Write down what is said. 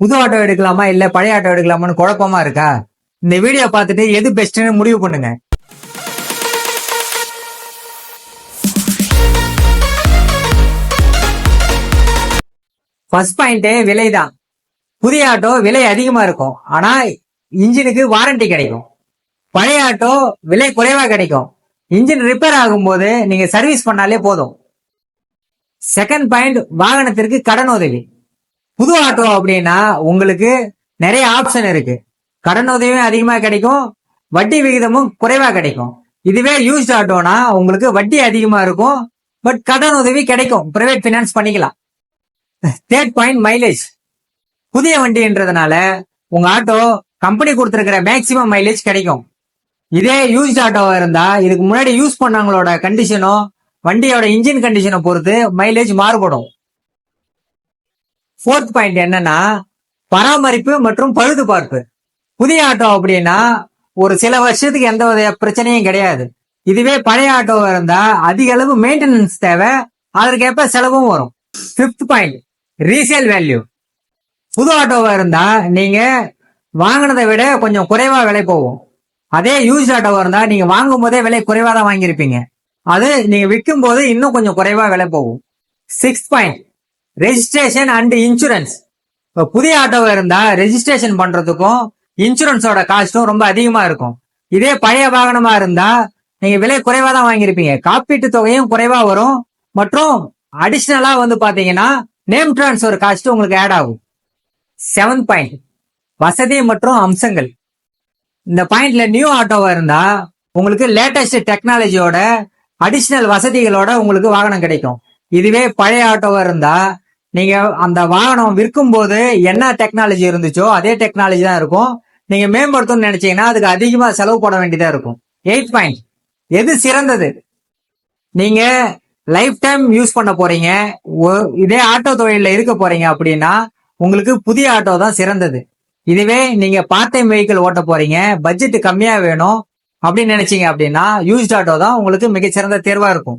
புது ஆட்டோ எடுக்கலாமா இல்ல பழைய ஆட்டோ எடுக்கலாமான்னு குழப்பமா இருக்கா? இந்த வீடியோ பார்த்துட்டு எது பெஸ்ட்னு முடிவு பண்ணுங்க. ஃபர்ஸ்ட் பாயிண்ட் விலை தான் புதிய ஆட்டோ விலை அதிகமா இருக்கும். ஆனா இன்ஜினுக்கு வாரண்டி கிடைக்கும். பழைய ஆட்டோ விலை குறைவா கிடைக்கும். இன்ஜின் ரிப்பேர் ஆகும்போது நீங்க சர்வீஸ் பண்ணாலே போதும். செகண்ட் பாயிண்ட் வாகனத்திற்கு கடன் உதவி. புது ஆட்டோ அப்படின்னா உங்களுக்கு நிறைய ஆப்ஷன் இருக்கு. கடன் உதவியும் அதிகமா கிடைக்கும். வட்டி விகிதமும் குறைவா கிடைக்கும். இதுவே யூஸ்ட் ஆட்டோனா உங்களுக்கு வட்டி அதிகமா இருக்கும். பட் கடன் உதவி கிடைக்கும். பிரைவேட் ஃபினான்ஸ் பண்ணிக்கலாம். தேர்ட் பாயிண்ட் மைலேஜ் புதிய வண்டின்றதுனால உங்க ஆட்டோ கம்பெனி கொடுத்துருக்கிற மேக்சிமம் மைலேஜ் கிடைக்கும். இதே யூஸ்ட் ஆட்டோவா இருந்தா இதுக்கு முன்னாடி யூஸ் பண்ணவங்களோட கண்டிஷனோ வண்டியோட இன்ஜின் கண்டிஷனை பொறுத்து மைலேஜ் மாறுபடும். ஃபோர்த் பாயிண்ட் என்னன்னா பராமரிப்பு மற்றும் பழுது பார்ப்பு புதிய ஆட்டோ அப்படின்னா ஒரு சில வருஷத்துக்கு எந்த வித பிரச்சனையும் கிடையாது. இதுவே பழைய ஆட்டோவா இருந்தா அதிக அளவு மெயின்டெனன்ஸ் தேவை அதற்கேற்ப செலவும் வரும். ஃபிஃப்த் பாயிண்ட் ரீசேல் வேல்யூ புது ஆட்டோவா இருந்தா நீங்க வாங்கினதை விட கொஞ்சம் குறைவா விலை போகும். அதே யூஸ் ஆட்டோவா இருந்தா நீங்க வாங்கும் போதே விலை குறைவா தான் வாங்கியிருப்பீங்க. அது நீங்க விற்கும் போது இன்னும் கொஞ்சம் குறைவா விலை போகும். Sixth point registration and insurance இப்போ புதிய ஆட்டோவா இருந்தா ரெஜிஸ்ட்ரேஷன் பண்றதுக்கும் இன்சூரன்ஸோட காஸ்ட்டும் ரொம்ப அதிகமா இருக்கும். இதே பழைய வாகனமா இருந்தா நீங்க விலை குறைவா தான் வாங்கியிருப்பீங்க. காப்பீட்டு தொகையும் குறைவா வரும். மற்றும் அடிஷ்னலா வந்து பாத்தீங்கன்னா நேம் டிரான்ஸ்ஃபர் காஸ்ட் உங்களுக்கு ஆட் ஆகும். செவன்த் பாயிண்ட் வசதி மற்றும் அம்சங்கள். இந்த பாயிண்ட்ல நியூ ஆட்டோவா இருந்தா உங்களுக்கு லேட்டஸ்ட் டெக்னாலஜியோட அடிஷ்னல் வசதிகளோட உங்களுக்கு வாகனம் கிடைக்கும். இதுவே பழைய ஆட்டோவா இருந்தா நீங்க அந்த வாகனம் விற்கும் போது என்ன டெக்னாலஜி இருந்துச்சோ அதே டெக்னாலஜி தான் இருக்கும். நீங்க மேம்படுத்தணும்னு நினைச்சீங்கன்னா அதுக்கு அதிகமா செலவு போட வேண்டியதா இருக்கும். எயிட் பாயிண்ட் எது சிறந்தது? நீங்க லைஃப் டைம் யூஸ் பண்ண போறீங்க. இதே ஆட்டோ தொழில இருக்க போறீங்க அப்படின்னா உங்களுக்கு புதிய ஆட்டோ தான் சிறந்தது. இதுவே நீங்க பார்ட் டைம் வெஹிக்கிள் ஓட்ட போறீங்க. பட்ஜெட் கம்மியா வேணும் அப்படின்னு நினைச்சீங்க அப்படின்னா யூஸ்ட் ஆட்டோ தான் உங்களுக்கு மிகச்சிறந்த தேர்வா இருக்கும்.